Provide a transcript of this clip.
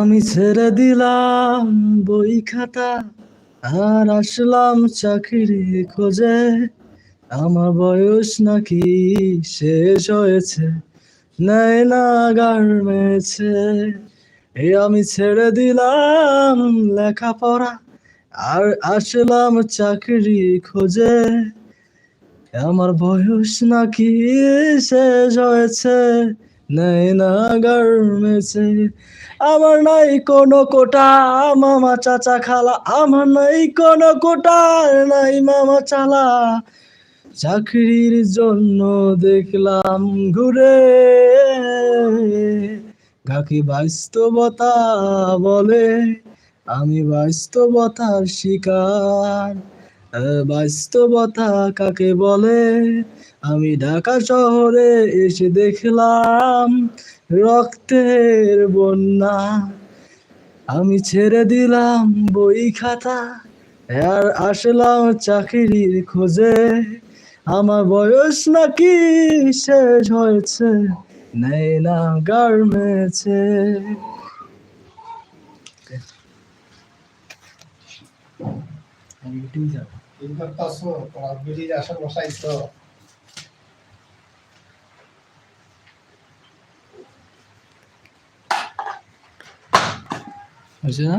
আমি ছেড়ে দিলাম বই খাতা, আর আসলাম চাকরি খোঁজে। আমার বয়স নাকি শেষ হয়েছে নাই না গার্মেছে এ আমি ছেড়ে দিলাম লেখাপড়া, আর আসলাম চাকরি খোঁজে। আমার বয়স নাকি শেষ হয়েছে নেই না গার্মেছে আমার নাই কোনো কোটা, মামা চাচা খালা। আমার নাই কোনো কোটা, নাই মামা চালা। চাকরির জন্য দেখলাম ঘুরে। কাকি বাস্তবতা বলে, আমি বাস্তবতার শিকার। বাস্তবতা কাকে বলে? আমি ঢাকা শহরে এসে দেখলাম রক্তের বন্যা। আমি ছেড়ে দিলাম বই খাতা, আর আসলাম চাকরির খোঁজে। আমার বয়স নাকি শেষ হয়েছে, নেই না গার্মেছে আমি এটাই যাব। এই করতেছো তোমার বসাইছো হয়েছে না?